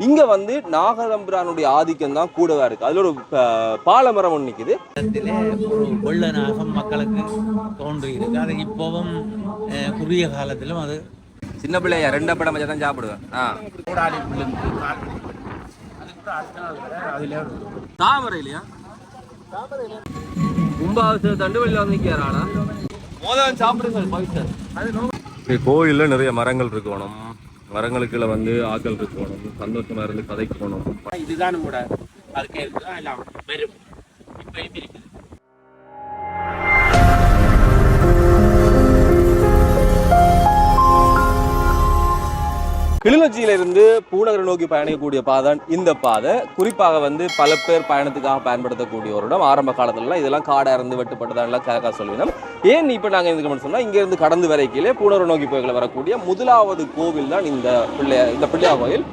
இங்க வந்து நாகதம்பிரானுடைய ஆதிக்கம் தான் கூடவா இருக்கு. அதுல ஒரு ப- பாலமரம் ஒன்று ஒரு வெள்ள நாகம் மக்களுக்கு தோன்றி இருக்கு அது இப்போவும் குறுகிய காலத்திலும் அது சின்ன பிள்ளையா ரெண்டு படம் வச்சா தான் சாப்பிடுவேன். ஆ. தாமரை இல்லையா? கும்பாபிஷேக தண்டு வெளியில வந்து நிற்கிறானா மோதம் சாப்பிடுங்க பவித்தர் கோயிலில் நிறைய மரங்கள் இருக்கணும் மரங்களுக்குள்ள வந்து ஆக்கள் இருக்கணும் சந்தோஷமா இருந்து கதைக்கணும் இதுதான் கூட அதுக்கே இருக்குதா? எல்லாம் வெறும் இப்பயும் இருக்குது? கிளிநொச்சியில இருந்து பூநகரை நோக்கி பயணிக்கக்கூடிய பாதை இந்த பாதை குறிப்பாக வந்து பல பேர் பயணத்துக்காக பயன்படுத்தக்கூடிய ஒரு இடம் ஆரம்ப காலத்துலலாம் இதெல்லாம் காடை இருந்து வெட்டுப்பட்டதான் கணக்காக சொல்லினோம். ஏன் இப்போ நாங்கள் எதுக்கு சொன்னால் இங்க இருந்து கடந்து வரைக்கிலே பூநகரை நோக்கி போய்களை வரக்கூடிய முதலாவது கோவில் தான் இந்த பிள்ளையார் இந்த பிள்ளையார் கோயில்.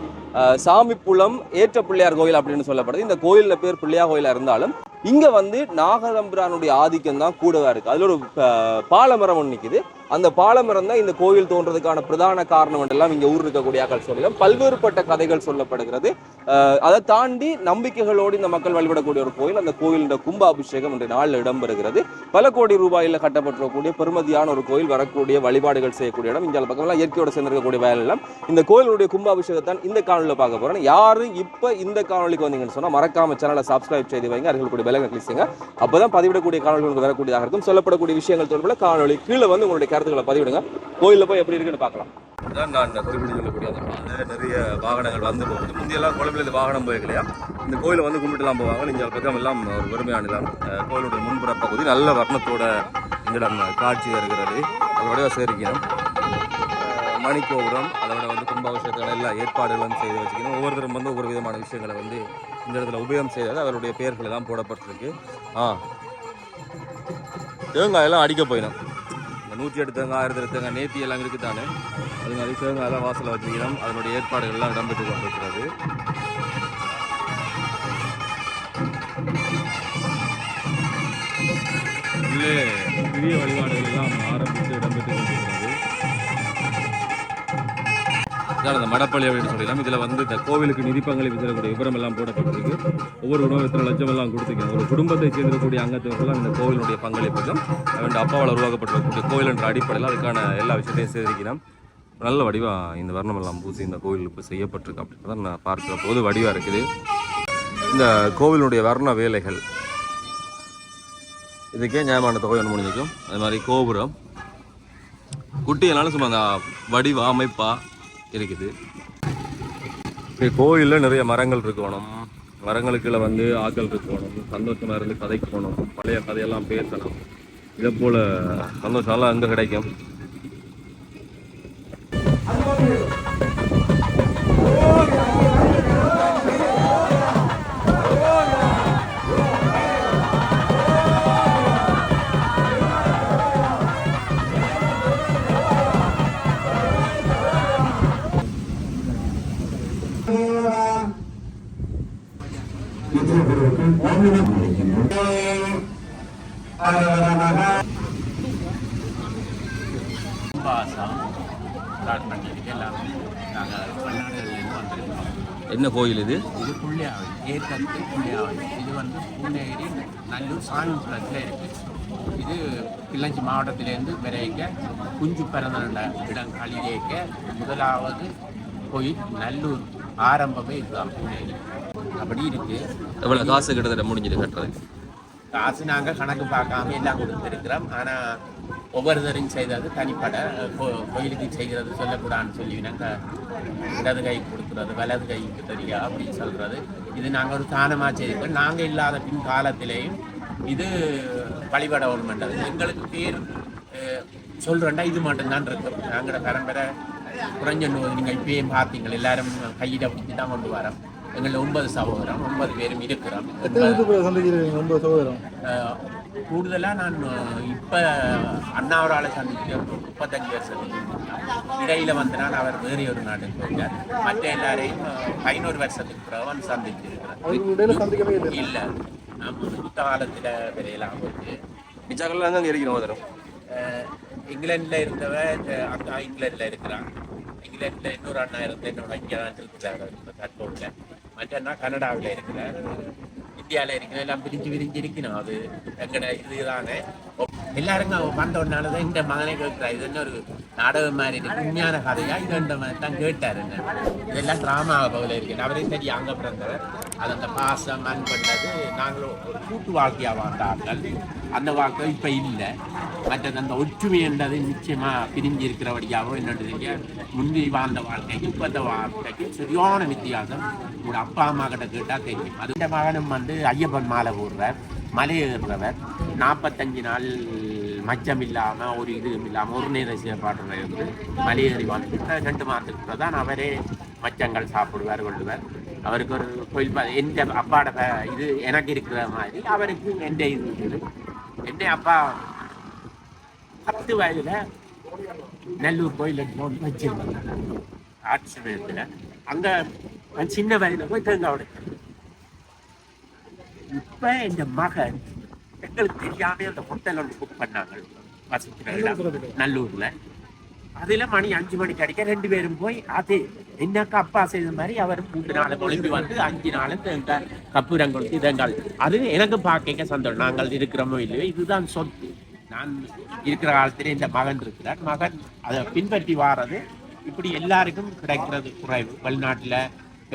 சாமி புலம் ஏற்ற பிள்ளையார் கோயில் அப்படின்னு சொல்லப்படுது. இந்த கோயிலில் பேர் பிள்ளையார் கோயிலா இருந்தாலும் இங்கே வந்து நாகதம்பிரானுடைய ஆதிக்கம் தான் கூடவா இருக்குது அதில் ஒரு ப- பாலமரம் ஒன்று நிற்குது அந்த பாலமரம் தான் இந்த கோயில் தோன்றதுக்கான பிரதான காரணம் எல்லாம் இங்கே ஊர் இருக்கக்கூடிய ஆக்கள் சொல்லலாம் பல்வேறுபட்ட கதைகள் சொல்லப்படுகிறது. அதை தாண்டி நம்பிக்கைகளோடு இந்த மக்கள் வழிபடக்கூடிய ஒரு கோயில் அந்த கோயிலின் கும்பாபிஷேகம் இன்றைய நாளில் இடம்பெறுகிறது. பல கோடி ரூபாயில் கட்டப்பட்டிருக்கக்கூடிய பெருமதியான ஒரு கோயில் வரக்கூடிய வழிபாடுகள் செய்யக்கூடிய இடம். இங்கே பக்கம்லாம் இயற்கையோட சேர்ந்திருக்கக்கூடிய வயல் எல்லாம். இந்த கோயிலுடைய கும்பாபிஷேகத்தான் இந்த காணொலியில் பார்க்க போகிறேன் யாரு இப்போ இந்த காணொலிக்கு வந்தீங்கன்னு சொன்னால் மறக்காம சேனலை சப்ஸ்கிரைப் செய்து வைங்க. அருகில் கூடிய பெலனை கிளிக் செய்யுங்க அப்பதான் பதிவிடக்கூடிய காணொலிகள் உங்களுக்கு வரக்கூடியதாக இருக்கும். சொல்லப்படக்கூடிய விஷயங்கள் தொடர்பில் காணொலி கீழே வந்து உங்களுடைய கருத்துக்களை பதிவிடுங்க. கோயிலில் போய் எப்படி இருக்குன்னு பார்க்கலாம். தான் நான் குறிப்பிட்டு சொல்லக்கூடிய அந்த நிறைய வாகனங்கள் வந்து போகுது. முந்தையெல்லாம் குழம்புல இந்த வாகனம் போயிருக்கலையா? இந்த கோயிலை வந்து கும்பிட்டுலாம் போவாங்க. இந்த பக்கம் எல்லாம் ஒரு பெருமையான இடம். கோயிலுடைய முன்புற பகுதி நல்ல வர்ணத்தோட இடம் காட்சி வருகிறது அதோட சேர்க்கணும் மணிக்கோபுரம் அதோட வந்து கும்பாபிஷேகத்துக்கான எல்லா ஏற்பாடுகளும் செய்து வச்சுக்கணும். ஒவ்வொருத்தரும் வந்து ஒவ்வொரு விதமான விஷயங்களை வந்து இந்த இடத்துல உபயோகம் செய்தது அவருடைய பெயர்கள் எல்லாம் போடப்பட்டிருக்கு. ஆ. தேங்காயெல்லாம் அடிக்க போயிடும். இந்த நூற்றி எட்டு தேங்காய் ஆயிரத்தி எட்டு தேங்காய் நேத்தி எல்லாம் இருக்குதானே அது மாதிரி தேங்காயெல்லாம் வாசலில் வச்சுக்கிறோம் அதனுடைய ஏற்பாடுகள்லாம் இடம்பெற்று கொண்டிருக்கிறது. உள்ளே பெரிய வழிபாடுகள் எல்லாம் அதான் அந்த மடப்பள்ளி அப்படின்னு சொல்லிடலாம். இதில் வந்து இந்த கோவிலுக்கு நிதி பங்களிப்பு தரக்கூடிய விவரம் எல்லாம் போடப்பட்டிருக்கு. ஒவ்வொரு குடும்பம் இத்தனை லட்சம் எல்லாம் கொடுத்துருக்கோம் ஒரு குடும்பத்தை சேர்ந்திருக்கக்கூடிய அங்கத்தினர்கள் இந்த கோவிலுடைய பங்களிப்புக்கும் அவன் அப்பாவால் உருவாக்கப்பட்டிருக்கக்கூடிய கோவில் என்ற அடிப்படையில் அதுக்கான எல்லா விஷயத்தையும் செய்திருக்கிறோம் நல்ல வடிவாக இந்த வர்ணம் எல்லாம் பூசி இந்த கோவில் இப்போ செய்யப்பட்டிருக்கு அப்படின்றத நான் பார்க்குற போது வடிவாக இருக்குது. இந்த கோவிலுடைய வர்ண வேலைகள். இதுக்கே நியாயமான தொகை ஒன்று முடிஞ்சிக்கும் அது மாதிரி கோபுரம். குட்டியனாலும் சும்மா அந்த வடிவ அமைப்பா இருக்குது. கோயிலில் நிறைய மரங்கள் இருக்கணும். மரங்களுக்குள்ள வந்து ஆக்கள் இருக்கணும். சந்தோஷமா இருந்து கதைக்கணும். பழைய கதையெல்லாம் பேசணும். இதை போல் சந்தோஷம்லாம் அங்கே கிடைக்கும். என்ன கோயில் இது? இது புள்ளியாவளி ஏற்கத்து புள்ளியாவளி இது வந்து பூனேரி நல்லூர் சாமிபுரத்தில் இருக்குது இது கிளஞ்சி மாவட்டத்திலேருந்து விரைக்க குஞ்சு பிறந்த இடம் கழிக்க முதலாவது கோயில் நல்லூர். ஆரம்பமே இதுதான். அப்படி இருக்குது எவ்வளோ காசு கிட்டத்தட்ட முடிஞ்சது கட்டுறது? காசு நாங்கள் கணக்கு பார்க்காம எல்லாம் கொடுத்துருக்குறோம். ஆனால் ஒவ்வொருத்தரும் செய்தது தனிப்பட கோ- கோயிலுக்கு செய்கிறது சொல்லக்கூடாதுன்னு சொல்லி நாங்கள் இடது கை கொடுக்குறது வலது கைக்கு தெரியா அப்படின்னு சொல்கிறது இது நாங்கள் ஒரு தானமாக செய்திருக்கோம். நாங்கள் இல்லாத பின் காலத்திலேயும் இது வழிபட ஒன்றுமன்றது எங்களுக்கு பேர் சொல்கிறேன்டா இது மட்டும்தான் இருக்கும் நாங்களோட பரம்பரை குறைஞ்ச நீங்கள் இப்பயும் பார்த்தீங்க எல்லாரும் கையிட பிடிச்சி தான் கொண்டு வரோம். எங்களில் ஒன்பது சகோதரம் ஒன்பது பேரும் இருக்கிறோம். ஒன்பது சகோதரம். கூடுதலாக நான் இப்போ அண்ணாவரால் சந்திச்ச முப்பத்தஞ்சு வருஷத்துக்கு இடையில வந்து நான் அவர் வேறு ஒரு நாட்டுக்கு போயிட்டார். மற்ற எல்லாரையும் பதினோரு வருஷத்துக்கு பிறகு வந்து சந்திக்கவே இல்லை இல்லை. நான் யுத்த காலத்தில் விரையலாம் போச்சு மிச்சாக்கள்லாம் அங்கே இருக்கிறோம் இங்கிலாண்டில் இங்கிலாந்துல இருந்தவ அஹ், அக்கா இங்கிலாந்துல இருக்கிறான். இங்கிலாந்துல இன்னொரு அண்ணா இருந்து என்னோட இங்கே தான் இருக்கிறார் தற்போதுல மற்ற அண்ணா கனடாவில் இருக்கிறார். இந்தியாவில் இருக்கிற எல்லாம் பிரிஞ்சு பிரிஞ்சு இருக்கணும் அது. எங்கட இதுதானே. எல்லாரும் வந்த உடனாலதான் இந்த மகனை கேட்கிறார் இது என்ன ஒரு நாடகம் மாதிரி இருக்கு? உண்மையான கதையா? இது இந்த மாதிரி தான் கேட்டார் என்ன. இதெல்லாம் டிராமா பகுதியில் இருக்கு அவரே சரி அங்க பிறந்தவர். அந்த பாசம் அன்புன்றது நாங்களும் ஒரு கூட்டு வாழ்க்கையாக வாழ்ந்தார்கள். அந்த வாழ்க்கை இப்போ இல்லை. மற்றது அந்த ஒற்றுமை என்றது நிச்சயமாக பிரிஞ்சு இருக்கிறபடியாவோ என்னன்னு முந்தி வாழ்ந்த வாழ்க்கைக்கு இப்போ அந்த வாழ்க்கைக்கு சரியான வித்தியாசம் உங்களோட அப்பா அம்மா கிட்ட கேட்டால் தெரியும். அது இந்த மகனும் வந்து ஐயப்பன் மாலை போடுறார் மலை ஏறுறவர் நாற்பத்தஞ்சு நாள் மச்சம் இல்லாமல் ஒரு இது இல்லாமல் ஒரு நேர செயற்பாடுல இருந்து மலை ஏறி ரெண்டு மாதத்துக்கு தான் அவரே மச்சங்கள் சாப்பிடுவார் கொள்ளுவார். அவருக்கு ஒரு கோயில் எந்த அப்பாட இது எனக்கு இருக்கிற மாதிரி அவருக்கு எந்த இது இருக்குது? எந்த அப்பா பத்து வயதுல நெல்லூர் கோயிலுக்கு போய் வச்சிருந்தாங்க. ஆட்சி சமயத்துல அங்க சின்ன வயதுல போய் தேங்காய் உடைக்கிறேன் இப்ப இந்த மகன் எங்களுக்கு தெரியாம அந்த ஹோட்டல் ஒன்று புக் பண்ணாங்க. வசிக்கிற இடம் நல்லூர்ல. அதுல மணி அஞ்சு மணிக்கு அடிக்க ரெண்டு பேரும் போய் அது என்னக்கா அப்பா செய்த மாதிரி அவர் மூன்று நாள் ஒளிம்பி வந்து அஞ்சு நாள் தேங்காய் கப்புரம் கொடுத்து தேங்காய் அது எனக்கு பார்க்க சந்தோஷம். நாங்கள் இருக்கிறோமோ இல்லையோ இதுதான் சொத்து. நான் இருக்கிற காலத்திலே இந்த மகன் இருக்கிறார். மகன் அதை பின்பற்றி வாரது. இப்படி எல்லாருக்கும் கிடைக்கிறது குறைவு. வெளிநாட்டில்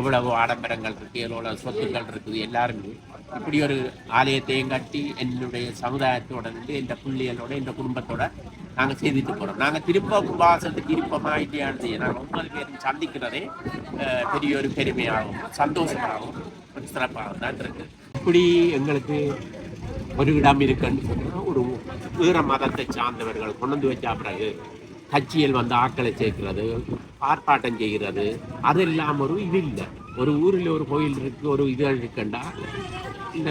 எவ்வளவு ஆடம்பரங்கள் இருக்கு எவ்வளோ சொத்துக்கள் இருக்குது எல்லாருமே. இப்படி ஒரு ஆலயத்தையும் கட்டி என்னுடைய சமுதாயத்தோட இருந்து இந்த பிள்ளைகளோட இந்த குடும்பத்தோட நாங்கள் செய்துட்டு போகிறோம் நாங்கள் திருப்ப வாசத்துக்கு இருப்போமா இல்லையானது நாங்கள் ஒன்பது பேரும் சந்திக்கிறதே பெரிய ஒரு பெருமையாகும் சந்தோஷமாகவும் ஒரு சிறப்பாகவும் தான் இருக்கு. இப்படி எங்களுக்கு ஒரு இடம் இருக்குன்னு சொன்னா ஒரு வேற மதத்தை சார்ந்தவர்கள் கொண்டு வந்து வச்சா பிறகு கட்சியில் வந்து ஆட்களை சேர்க்கிறது ஆர்ப்பாட்டம் செய்கிறது அது இல்லாமல் ஒரு இது இல்லை. ஒரு ஊரில் ஒரு கோயில் இருக்குது ஒரு இது இருக்குண்டா இந்த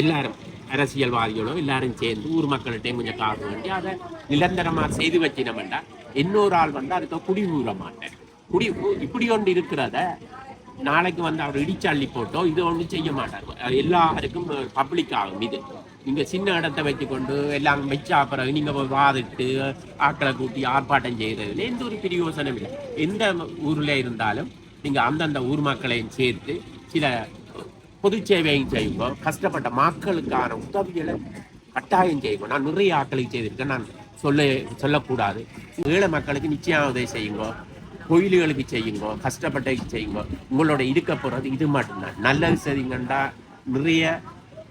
எல்லாரும் அரசியல்வாதிகளோ எல்லாரும் சேர்ந்து ஊர் மக்கள்கிட்டையும் கொஞ்சம் காசு வேண்டி அதை நிரந்தரமாக செய்து வச்சினோம்டா இன்னொரு ஆள் வந்து அதுக்கு குடி ஊற மாட்டேன். குடி இப்படி ஒன்று இருக்கிறத நாளைக்கு வந்து அவர் இடிச்சள்ளி போட்டோ இது ஒன்றும் செய்ய மாட்டார். அது எல்லாருக்கும் பப்ளிக் ஆகும் இது. நீங்கள் சின்ன இடத்த வச்சுக்கொண்டு எல்லாம் வச்சா பிறகு நீங்கள் வாதிட்டு ஆட்களை கூட்டி ஆர்ப்பாட்டம் செய்கிறதுல எந்த ஒரு பிரயோசனம் இல்லை. எந்த ஊரில் இருந்தாலும் நீங்கள் அந்தந்த ஊர் மக்களையும் சேர்த்து சில பொது சேவையும் செய்யுங்க. கஷ்டப்பட்ட மக்களுக்கான உதவிகளை கட்டாயம் செய்யுங்க. நான் நிறைய ஆட்களுக்கு செய்திருக்கேன். நான் சொல்ல சொல்லக்கூடாது. ஏழை மக்களுக்கு நிச்சயம் உதவி செய்யுங்க. கோயில்களுக்கு செய்யுங்க. கஷ்டப்பட்ட செய்யுங்க. உங்களோட இருக்க போகிறது இது மட்டும்தான். நல்லது செய்யுங்கண்டா நிறைய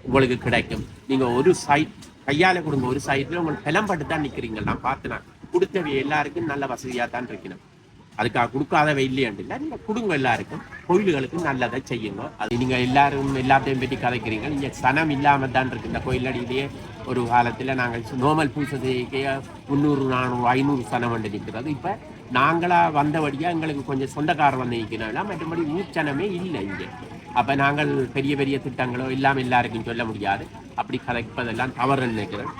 உங்களுக்கு கிடைக்கும். நீங்கள் ஒரு சைட் கையால் கொடுங்க. ஒரு சைட்ல உங்களுக்கு பலம்பட்டு தான் நிற்கிறீங்க நான் பார்த்து நான் கொடுத்தவை எல்லாருக்கும் நல்ல வசதியாக தான் இருக்கணும் அதுக்காக கொடுக்காதவை இல்லையாண்டு இல்லை நீங்க கொடுங்க எல்லாருக்கும். கோயில்களுக்கு நல்லதை செய்யுங்க. அது நீங்க எல்லாரும் எல்லாத்தையும் பற்றி கதைக்கிறீங்க. நீங்க சனம் இல்லாம தான் இருக்கு. இந்த கோயிலடியிலேயே ஒரு காலத்துல நாங்கள் நோமல் பூசை செய்ய முந்நூறு நானூறு ஐநூறு சனம் வந்து நிற்கிறது. இப்ப நாங்களா வந்தபடியா எங்களுக்கு கொஞ்சம் சொந்தக்காரர் வந்து நிற்கிறோம் மற்றபடி ஊர்ச்சனமே இல்லை இங்கே. அப்ப நாங்கள் பெரிய பெரிய திட்டங்களோ இல்லாம எல்லாருக்கும் சொல்ல முடியாது. அப்படி கதைப்பதெல்லாம் தவறுன்னு நினைக்கிறேன்.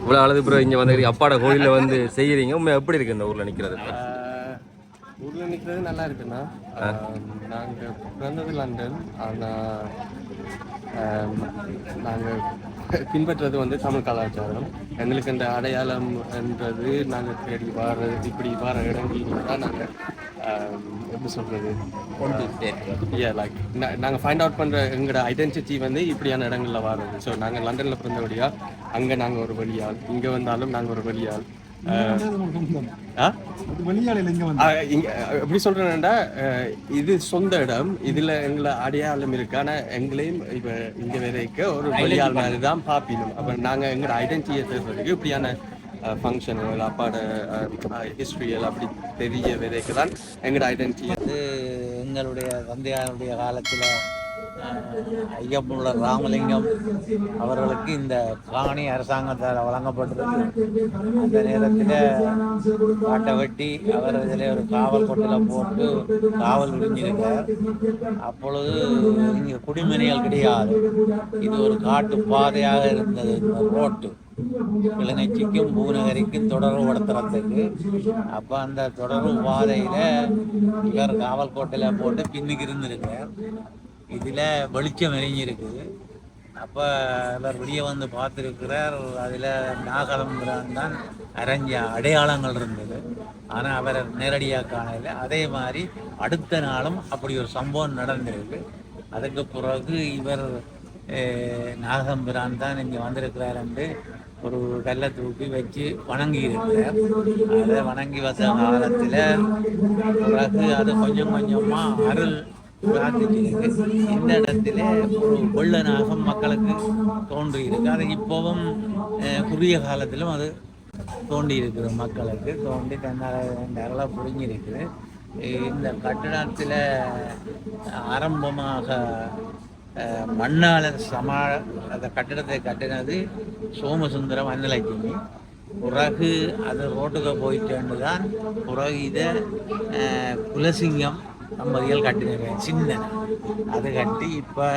இவ்வளோ அழுது பிறகு இங்கே வந்து அப்பாட கோயிலில் வந்து செய்கிறீங்க உண்மை எப்படி இருக்கு இந்த ஊரில் நிற்கிறது ஊரில் நிற்கிறது நல்லா இருக்குண்ணா நாங்கள் பிறந்தது லண்டன். ஆனால் நாங்கள் பின்பற்றுறது வந்து தமிழ் கலாச்சாரம். எங்களுக்கு இந்த அடையாளம் என்றது நாங்கள் தேடி வர இப்படி வர இடங்களில் தான் நாங்கள் எப்படி சொல்கிறது ஏ லைக் நாங்கள் ஃபைண்ட் அவுட் பண்ணுற எங்களோட ஐடென்டிட்டி வந்து இப்படியான இடங்களில் வர்றது. ஸோ நாங்கள் லண்டனில் பிறந்தபடியா அங்கே நாங்கள் ஒரு வழியாள் இங்கே வந்தாலும் நாங்கள் ஒரு வழியாள் எப்படி சொல்றேன்னா இது சொந்த இடம். இதுல எங்களை அடையாளம் இருக்கு. ஆனா எங்களையும் இப்ப இங்க வரைக்க ஒரு வெளியாள் மாதிரி தான் பாப்பினோம். அப்ப நாங்க எங்களோட ஐடென்டிட்டியை தேடுறதுக்கு இப்படியான ஃபங்க்ஷனுகள் அப்பாட ஹிஸ்ட்ரியல் அப்படி தெரிய வரைக்கும் தான் எங்களோட ஐடென்டிட்டி வந்து எங்களுடைய தந்தையாருடைய காலத்தில் ஐயப்புள்ள ராமலிங்கம் அவர்களுக்கு இந்த காணி அரசாங்கத்தால் வழங்கப்பட்டிருக்கு. அந்த நேரத்தில் காட்டை வெட்டி அவர் இதில் ஒரு காவல் கொட்டில் போட்டு காவல் விரிஞ்சிருக்கார். அப்பொழுது இங்கே குடிமனைகள் கிடையாது. இது ஒரு காட்டு பாதையாக இருந்தது. இந்த ரோட்டு. கிளிநொச்சிக்கும் பூநகரிக்கும் தொடர்புபடுத்துறதுக்கு அப்போ அந்த தொடர்பு பாதையில் இவர் காவல் கோட்டையில் போட்டு பின்னுக்கு இருந்திருக்கார். இதில் வெளிச்சம் எரிஞ்சிருக்குது அப்போ அவர் வெளியே வந்து பார்த்துருக்கிறார். அதில் நாகலம்புரான் தான் அரைஞ்ச அடையாளங்கள் இருந்தது. ஆனால் அவர் நேரடியாக காணல அதே மாதிரி அடுத்த நாளும் அப்படி ஒரு சம்பவம் நடந்திருக்கு. அதுக்கு பிறகு இவர் நாகம்பிரான் தான் இங்கே வந்திருக்கிறார் என்று ஒரு கல்லை தூக்கி வச்சு வணங்கி இருக்கிறார் அதை வணங்கி வந்த காலத்தில் பிறகு அது கொஞ்சம் கொஞ்சமாக அருள் பிரார்த்திச்சு இந்த இடத்துல ஒரு வெள்ள நாகம் மக்களுக்கு தோன்றி இருக்கு அது இப்போவும் குறுகிய காலத்திலும் அது தோண்டி இருக்குது மக்களுக்கு தோண்டி தன்னால் அருளாக புரிஞ்சிருக்குது இந்த கட்டிடத்தில் ஆரம்பமாக மண்ணால் சமா அந்த கட்டிடத்தை கட்டினது சோமசுந்தரம் அன்னலட்சுமி. பிறகு அது ரோட்டுக்கு போயிட்டேன்னு தான் பிறகு இதை குலசிங்கம் தம்பதிகள் கட்டினேன் சின்ன அது கட்டி இப்போ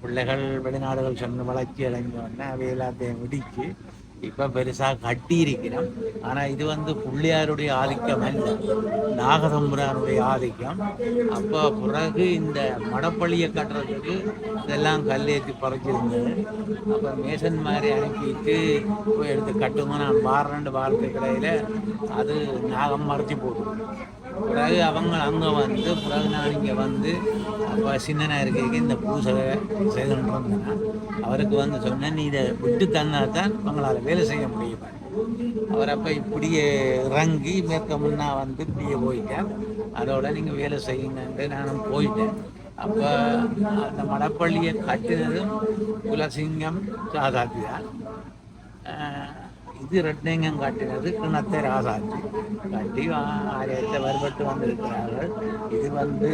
பிள்ளைகள் வெளிநாடுகள் சென்று வளர்ச்சி அடைஞ்ச உடனே அவை எல்லாத்தையும் விடிச்சு இப்போ பெருசாக கட்டி இருக்கிறோம் ஆனால் இது வந்து பிள்ளையாருடைய ஆதிக்கம் அல்ல. நாகதம்புரானுடைய ஆதிக்கம். அப்போ பிறகு இந்த மடப்பள்ளியை கட்டுறதுக்கு இதெல்லாம் கல்லேற்றி பறைச்சிருந்தது. அப்போ மேசன் மாதிரி அனுப்பிட்டு போய் எடுத்து கட்டுங்க. நான் வார ரெண்டு வாரத்துக்கு இடையில அது நாகம் மறைச்சி போட்டு பிறகு அவங்க அங்கே வந்து பிறகு நான் இங்கே வந்து அப்போ சின்னனாக இருக்க இந்த பூசை செய்துட்டு அவருக்கு வந்து சொன்னேன் நீ இதை விட்டு தந்தா தான் அவங்களால் வேலை செய்ய முடியும். அவர் அப்போ இப்படியே இறங்கி மேற்க முன்னா வந்து இப்படியே போயிட்டேன் அதோட நீங்கள் வேலை செய்யுங்கன்ட்டு நானும் போயிட்டேன். அப்போ அந்த மடப்பள்ளியை கட்டினதும் குலசிங்கம் சாதாத்தி தான் இது ரெட்னிங்கம் காட்டினது கிணத்தை ராசாஜி கண்டிவா ஆரியத்தை வறுபட்டு வந்திருக்கிறார்கள் இது வந்து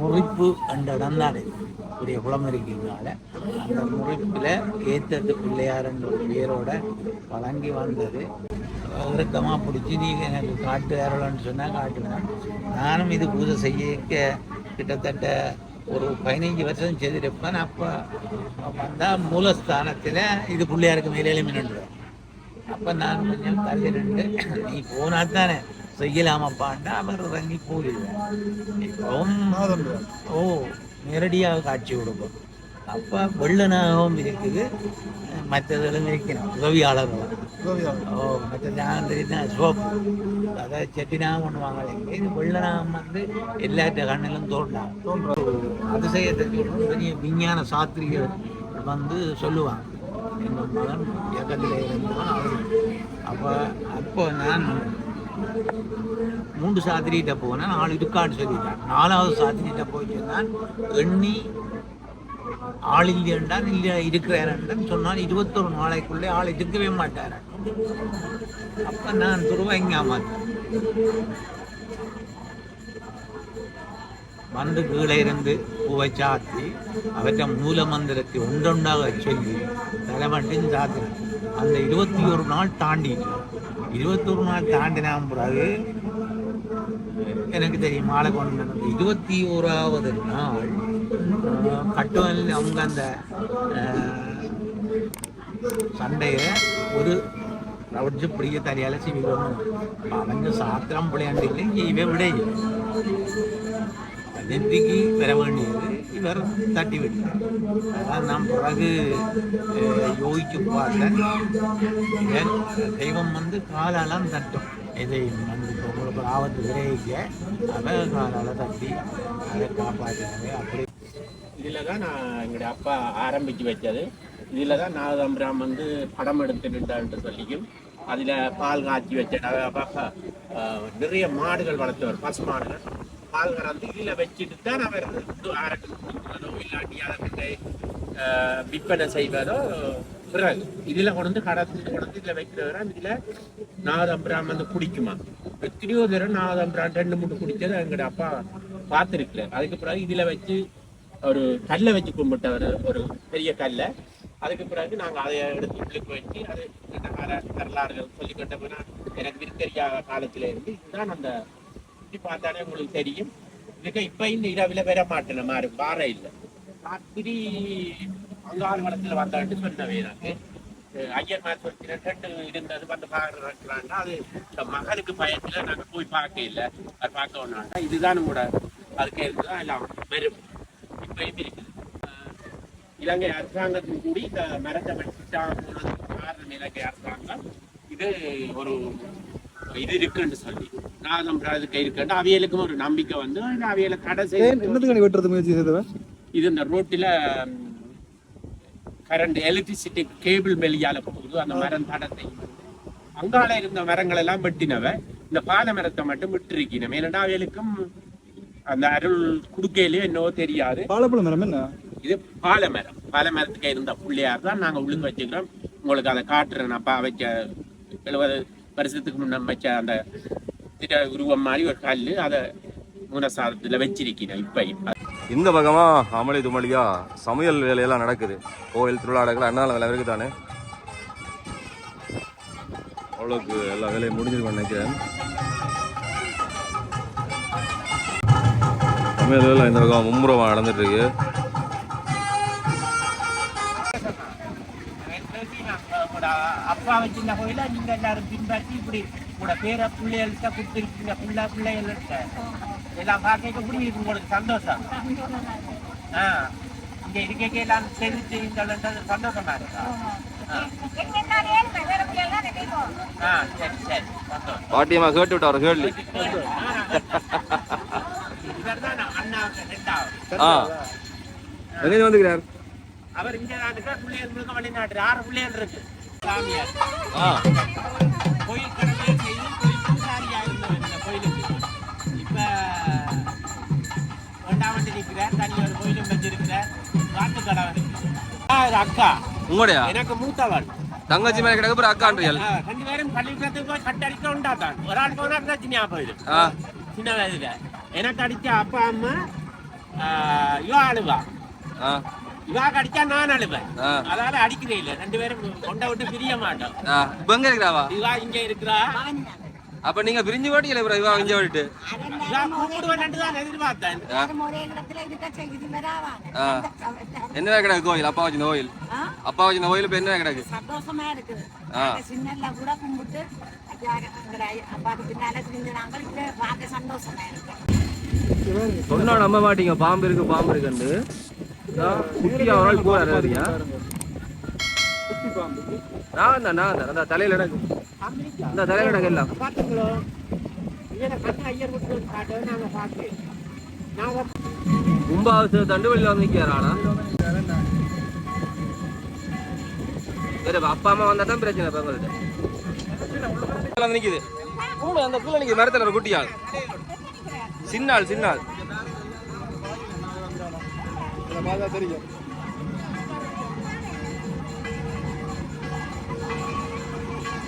முறிப்பு அந்த இடம் தானே இப்படிய குளம் இருக்கிறதுனால அந்த முறிப்பில் ஏத்தத்து பிள்ளையார் என்ற ஒரு பேரோட வழங்கி வந்தது. இறுக்கமாக பிடிச்சி நீ எனக்கு காட்டு ஏறலன்னு சொன்னால் காட்டுவேன். நானும் இது பூஜை செய்ய கிட்டத்தட்ட ஒரு பதினைஞ்சு வருஷம் செய்திருப்பேன் அப்போ வந்தால் மூலஸ்தானத்தில் இது பிள்ளையாருக்கு மேலே நின்று அப்போ நான் கொஞ்சம் தள்ளி நின்று நீ போனா தானே செய்யலாமப்பான்டா அவர் இறங்கி போயிடுவேன் ஓ நேரடியாக காட்சி கொடுக்கும். அப்போ வெள்ளனாகவும் இருக்குது. மற்றதுகளும் இருக்கணும் உதவியாளர்களும் ஓ மற்ற தெரியுதுன்னா சோப்பு அதாவது செட்டினாகம் பண்ணுவாங்க இது வெள்ளனாகம் வந்து எல்லாத்த கண்ணிலும் தோன்றாம் அதிசயத்தை பெரிய விஞ்ஞான சாஸ்திரிகள் வந்து சொல்லுவாங்க. எங்கள் மகன் இயக்கத்தில் இருந்தான் அப்போ அப்போ நான் மூன்று சாத்திரிகிட்ட போனேன் நாலு இருக்கான்னு சொல்லிட்டேன் நாலாவது சாத்திரிகிட்ட போய் சொன்னான் எண்ணி ஆள் இல்லையென்றான் இல்லை இருக்கிறாரன் சொன்னால் இருபத்தொரு நாளைக்குள்ளே ஆள் இருக்கவே மாட்டார். அப்போ நான் துருவங்க வந்து கீழே இருந்து பூவை சாத்தி அவற்றை மூல மந்திரத்தை உண்டொண்டாக சொல்லி தலைமட்டையும் சாத்தினேன் அந்த இருபத்தி ஒரு நாள் தாண்டிட்டு இருபத்தொரு நாள் தாண்டின பிறகு எனக்கு தெரியும் மாலை கொண்டு நடந்தது இருபத்தி ஓராவது நாள் ஆஹ், கட்டுவல் அவங்க அந்த சண்டையை ஒரு ரவுட்ஜு பிடிக்க தரையால சிவி அப்போ அவங்க சாத்திரம் பிள்ளையாண்டில்லை இவன் விடையில்லை வெற்றிக்கு வர வேண்டியது இவர் தட்டி விட்டார் அதான் நான் பிறகு யோகிச்சு பார்த்தேன் இவன் தெய்வம் வந்து காலாலாம் தட்டும். எதையும் வந்து இப்போ உங்களுக்கு ஆபத்து விரைவிக்க அவன் காலால் தட்டி அதை காப்பாற்றினாங்க அப்படி இதில் தான் நான் எங்களுடைய அப்பா ஆரம்பித்து வச்சது. இதில் தான் நாகதம்பிராம் வந்து படம் எடுத்துட்டான்ட்டு சொல்லியும் அதில் பால் காய்ச்சி வச்ச அப்பா நிறைய மாடுகள் வளர்த்தவர். பசு மாடுகள். பால் வந்து இதில் வச்சுட்டு தான் அவர் ஆரட்டு கொடுக்குறதோ இல்லாட்டி அதை விற்பனை செய்வதோ பிறகு. இதில் கொண்டு வந்து கடந்து கொண்டு வந்து இதில் வைக்கிறவரை இதில் நாதம்பிரான் வந்து குடிக்குமா? எத்தனையோ தடவை நாதம்பிரான் ரெண்டு மூணு குடித்தது எங்களோட அப்பா பார்த்துருக்கல அதுக்கு பிறகு இதில் வச்சு ஒரு கல்லை வச்சு கும்பிட்டவர் ஒரு பெரிய கல்லை. அதுக்கு பிறகு நாங்கள் அதை எடுத்து உள்ளுக்கு வச்சு அது கிட்ட கால வரலாறுகள் சொல்லி கட்டப்போனா எனக்கு விற்கரியா காலத்துல இருந்து இதுதான் அந்த சுற்றி பார்த்தாலே உங்களுக்கு தெரியும். இதுக்கு இப்ப இந்த இரவில் வர மாட்டேன் மாறு பாற இல்லை. ராத்திரி அங்காறு வளத்துல வந்தாட்டு சொன்னவே எனக்கு ஐயர் மாதிரி ரெண்டு இருந்தது வந்து பார்க்கறாங்கன்னா அது இந்த மகனுக்கு பயத்துல நாங்க போய் பார்க்க இல்லை. அது பார்க்க ஒண்ணாங்க இதுதான் கூட அதுக்கு இருக்குதா எல்லாம் வெறும். இப்பயும் இருக்குது. இலங்கை அரசாங்கத்தின் கூடி இந்த மரத்தை வெட்டிட்டாங்க போனதுக்கு காரணம் இலங்கை அரசாங்கம். இது ஒரு இது இருக்குன்னு சொல்லி. நாதம் இதுக்கு இருக்குன்னு அவியலுக்கும் ஒரு நம்பிக்கை வந்து அவியலை செய்ய என்னத்துக்கு வெட்டுறது முயற்சி செய்தவன்? இது இந்த ரோட்டில் கரண்ட் எலக்ட்ரிசிட்டி கேபிள் வெளியால போகுது. அந்த மரம் தடத்தை அங்கால இருந்த மரங்கள் எல்லாம் வெட்டினவ இந்த பால மரத்தை மட்டும் விட்டுருக்கணும் ஏன்னா அவைகளுக்கும் அந்த அருள் குடுக்கையிலே என்னவோ தெரியாது. பாலப்பழ மரம் என்ன? இது பால மரம். பால மரத்துக்கு இருந்த பிள்ளையார் தான் நாங்க உள்ளுக்கு வச்சுக்கிறோம். உங்களுக்கு அதை காட்டுறேன். அப்பா வச்ச எழுபது வருஷத்துக்கு முன்ன வச்ச அந்த திட்ட உருவம் மாதிரி ஒரு கல் அதை மூலசாதத்துல வச்சிருக்கிறேன் இப்ப. இந்த பக்கமா அமளி துமளியா சமையல் வேலையெல்லாம் நடக்குது. கோவில் திருவிழா நடக்கல அண்ணால வேலை இருக்கு தானே அவ்வளோக்கு எல்லா வேலையும் முடிஞ்சிருக்கும் நினைக்கிறேன். சமையல் வேலை இந்த பக்கம் மும்முரமாக நடந்துட்டு இருக்கு உங்களோட அப்பா வச்சிருந்த கோயில நீங்க எல்லாரும் பின்பற்றி இப்படி உங்களோட பேர பிள்ளைகள்கிட்ட கொடுத்துருக்கீங்க பிள்ளை பிள்ளைகள்கிட்ட எல்லாம் பார்க்க இருக்கு உங்களுக்கு சந்தோஷம். ஆ இங்க இருக்க எல்லாம் தெரிவிச்சீங்கன்றது சந்தோஷமா இருக்கா? ஆ. ஆ சரி சரி சந்தோஷம். பாட்டியம்மா கேட்டு கேள்வி. அண்ணா ரெண்டாவது. ஆ. எங்கே வந்துக்கிறார்? அவர் இங்க நாட்டுக்கு பிள்ளைகள் முழுக்க வெளிநாட்டு ஆறு பிள்ளைகள் இருக்கு. சாமியார் ஆ. வச்சிருக்கிறார் காட்டு கடவுள் அக்கா. உங்களுடைய? எனக்கு மூத்தவன் தங்கச்சி மேலே கிடக்க போகிற அக்கான்றியல் ஆ, ரெண்டு பேரும் பள்ளிக்கூடத்துக்கு போய் கட்டடிக்க உண்டாதான். ஒரு ஆள் போனா பிரச்சனையா போயிடும் ஆ. சின்ன வயதுல. எனக்கு அடிச்ச அப்பா அம்மா இவா அழுவா. இவா கடிச்சா நான் அழுவேன். ஆ. அதனால அடிக்கிறே இல்ல. ரெண்டு பேரும் கொண்ட விட்டு பிரிய மாட்டோம். இருக்கிறாவா? இவா இங்க இருக்கிறா. அப்போ நீங்கள் பிரிஞ்சு போட்டீங்களே ப்ரோ இவா இங்கே விட்டு இவா கூப்பிடுவேன் தான் எதிர்பார்த்தேன் ஆ. ஆ என்ன கிடக்கு கோயில்? அப்பா வச்சிருந்த கோயில். அப்பா வச்சிருந்த கோயில் இப்போ என்ன கிடக்கு? சந்தோஷமா கூட கும்பிட்டு இருக்கு. சொன்னா நம்ப மாட்டீங்க பாம்பு இருக்கு பாம்பு இருக்குன்னு குட்டியா ஒரு நாள் போறாரு நான் தான் நான் தான் தலையில எனக்கு இந்த தலையில எனக்கு எல்லாம் பாத்துங்களோ இவனை கண்ணு ஐயர் விட்டு காட்டு. நாங்க பார்த்து நாங்க கும்பாவசு தண்டுவழியில வந்து நிக்கிறானா சரி அப்ப அம்மா வந்தா தான் பிரச்சனை இப்ப உங்கள்கிட்ட வந்து நிக்குது. கூட அந்த கீழே நிக்குது. மரத்துல ஒரு குட்டியாள் சின்னாள் சின்னாள். தெரியும்.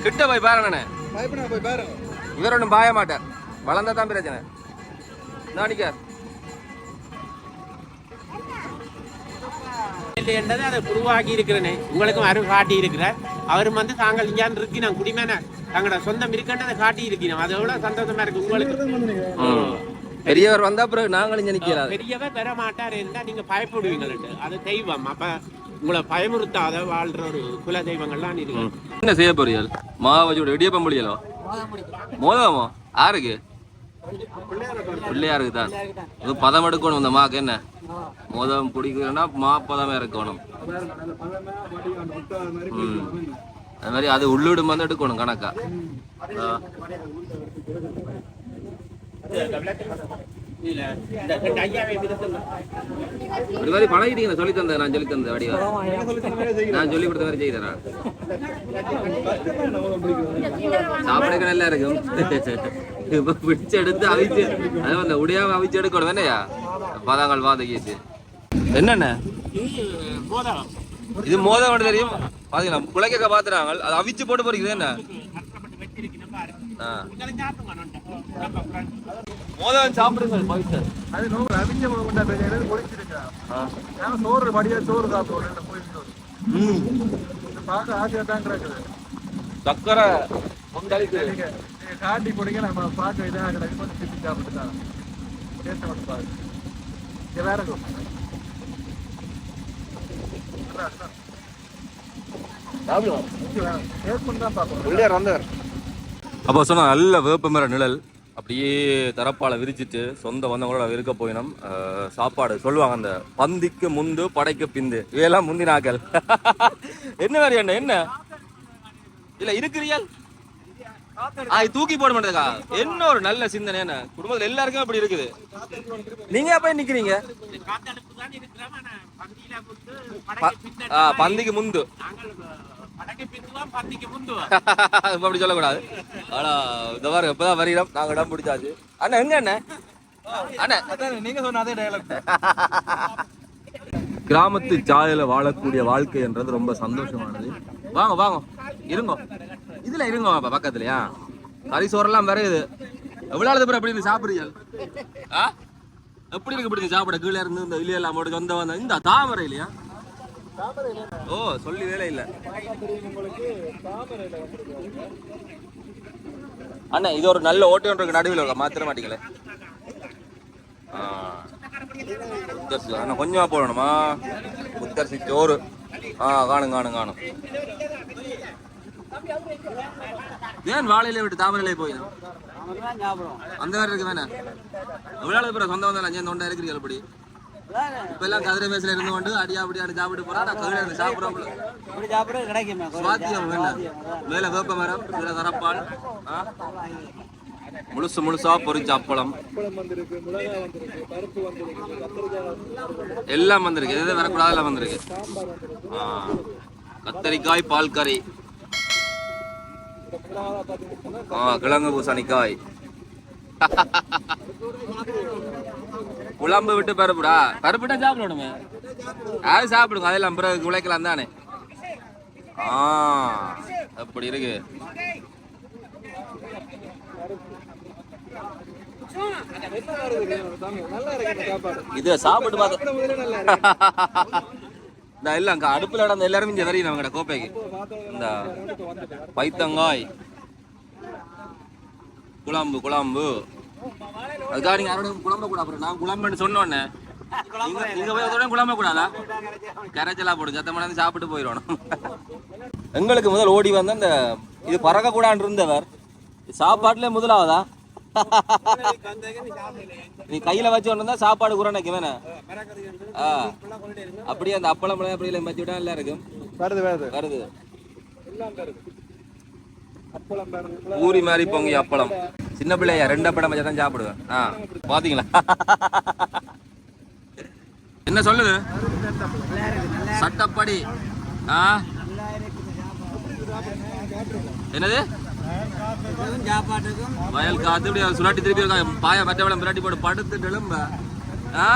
கிட்ட போய் பாருங்கண்ணே போய் பாருங்க. இவர் ஒன்றும் பாய மாட்டார். வளர்ந்தா தான் பிரச்சனை. நானிக்கார் என்றது அதை உருவாக்கி இருக்கிறேனே. உங்களுக்கும் அருள் காட்டி இருக்கிறார். அவரும் வந்து தாங்கள் இங்கே இருக்கு நான் குடிமேன தங்களோட சொந்தம் இருக்குன்றதை காட்டி இருக்கிறோம். அது எவ்வளவு சந்தோஷமா இருக்கு உங்களுக்கு. பெரியவர் வந்தா பிறகு நாங்களும் நிக்கிறாரு பெரியவர் பெற மாட்டார் இருந்தா நீங்க பயப்படுவீங்கள்ட்டு. அது தெய்வம். அப்ப உங்களை பயமுறுத்தாத வாழ்ற ஒரு குல தெய்வங்கள்லாம் நீங்க என்ன செய்ய போறீர்கள் மாவஜோட இடியப்பம் முடியலோ மோதமோ யாருக்கு? பிள்ளையாருக்கு தான். இது பதம் எடுக்கணும் இந்த மாக்கு என்ன? மோதம் பிடிக்கலன்னா மா பதம் இருக்கணும் அது மாதிரி அது உள்ளிடும் வந்து எடுக்கணும் கணக்கா. இது மாதிரி பழகிட்டீங்க சொல்லி தந்தேன் நான் சொல்லி தந்தேன் வடிவா. நான் சொல்லி கொடுத்த மாதிரி செய்தேன் சாப்பிடுக்க நல்லா இருக்கும். இப்ப பிடிச்சு எடுத்து அவிச்சு அது அந்த உடையாம அவிச்சு எடுக்கணும் என்னையா பதாங்கள் வாதகிச்சு என்னென்ன? இது மோதம் இது மோதம் மட்டும் தெரியும். பாத்தீங்களா? குலைக்க பாத்துறாங்க அது அவிச்சு போட்டு போறீங்க என்ன? சாப்பிடுங்க. மோதம் சாப்பிடுங்க பவித்தர் அது நோம்பு அவிஞ்ச கொண்டா பேர் முடிச்சிருக்கா நான் சோறு படியா சோறு சாப்பிடுவோம். போயிட்டு பார்க்க ஆசையா தான் கிடக்குது. சக்கரை பொங்கலுக்கு. நீங்க காட்டி போடுங்க நம்ம பார்க்க இதாக கிடக்கு கொஞ்சம் திட்டி சாப்பிட்டு தான் டேஸ்ட் மட்டும் பாருங்க. வேற பார்க்கணும் அப்போ சொன்ன நல்ல வேப்ப மர நிழல். அப்படியே தரப்பால விரிச்சிட்டு சொந்த வந்தவங்களோட இருக்க போயினோம். சாப்பாடு சொல்லுவாங்க அந்த பந்திக்கு முந்து படைக்கு பிந்து. இதெல்லாம் முந்தி நாக்கள் என்ன மாதிரி என்ன என்ன? இல்ல இருக்கிறியல் இது தூக்கி போட மாட்டேங்கா. என்ன ஒரு நல்ல சிந்தனை என்ன? குடும்பத்துல எல்லாருக்கும் அப்படி இருக்குது. நீங்க அப்ப நிக்கிறீங்க? பந்திக்கு முந்து. அப்படி சொல்லக்கூடாது. ஆனா இந்த மாதிரி இப்பதான் வருகிறோம் நாங்க இடம் பிடிச்சாச்சு. அண்ணா எங்க அண்ணா? அண்ணா. நீங்க சொன்ன அதே டயலாக் கிராமத்து சாலையில வாழக்கூடிய வாழ்க்கை என்றது ரொம்ப சந்தோஷமானது. வாங்க வாங்க. இருங்க. இதுல இருங்க அப்ப பக்கத்துலயா? கறி சோறெல்லாம் விரையுது. எவ்வளவு நாள் அப்புறம் எப்படி இருந்து சாப்பிடுறீங்க? ஆ? எப்படி இருக்கு இப்படி சாப்பிட? கீழே இருந்து இந்த இல்லையா எல்லாம் போட்டு வந்த வந்த இந்த தாமரை இல்லையா? ஓ சொல்லி வேலை இல்ல. அண்ணா இது ஒரு நல்ல ஓட்டு ஒன்றுக்கு நடுவில் இருக்க? மாத்திர மாட்டீங்களே அண்ணா கொஞ்சமா போடணுமா? புத்தரிசி சோறு. ஆ காணும் காணும் காணும். ஏன் வாழையில விட்டு தாமரையிலே போயிடும். அந்த வேற இருக்கு வேணா எவ்வளவு பேர் சொந்த வந்தாலும் அஞ்சு தொண்டை இருக்கிறீங்க அப்படி. இப்ப எல்லாம் கதிரை மேசில இருந்து கொண்டு அடியா அப்படி அடி சாப்பிட்டு போறா. நான் கதிரை இருந்து சாப்பிடுறோம் சுவாத்தியம் வேண்டாம் மேல வேப்ப மரம் இதுல தரப்பால்? முழுசு முழுசா பொரிச்ச அப்பளம். எல்லாம் வந்திருக்கு. எது வரக்கூடாது? எல்லாம் வந்திருக்கு. கத்தரிக்காய் பால் கறி ஆ கிழங்கு பூசணிக்காய். குழம்பு விட்டு பருப்புடா. பருப்புட்டா சாப்பிடணுமே. அது சாப்பிடுங்க? அதெல்லாம் பிறகு உழைக்கலாம் தானே. ஆ அப்படி இருக்கு. இது சாப்பிட்டு பார்த்து இந்த எல்லாம் அங்க அடுப்புல நடந்த எல்லாருமே இங்க வரையும் நம்ம கோப்பைக்கு. இந்த பைத்தங்காய். குழம்பு குழம்பு. அதுக்காக நீங்க யாரோட குழம்ப கூட அப்புறம் நான் குழம்புன்னு சொன்னோன்னே நீங்க நீங்க போய் அதோட குழம்ப கூடாதா? கரைச்சலா போடு சத்தம் பண்ணி சாப்பிட்டு போயிடணும். எங்களுக்கு முதல் ஓடி வந்த அந்த இது பறக்க கூடான்னு இருந்தவர் சாப்பாட்டுல முதலாவதா? நீ கையில வச்சு ஒன்று தான் சாப்பாடு குரணைக்கு வேணா ஆ அப்படியே அந்த அப்பளம் அப்படியே மத்தி விட்டா எல்லாம் இருக்கும். வருது வருது. வருது. பூரி மாதிரி பொங்கி அப்பளம். சின்ன பிள்ளையா ரெண்டு அப்படம் வச்சா தான் சாப்பிடுவேன். ஆ பாத்தீங்களா? என்ன சொல்லுது? சட்டப்படி. ஆ? என்னது? வயல் காத்து இப்படி சுராட்டி திருப்பி பாய மற்ற விளம் விராட்டி போட்டு படுத்து எழும்ப. ஆ?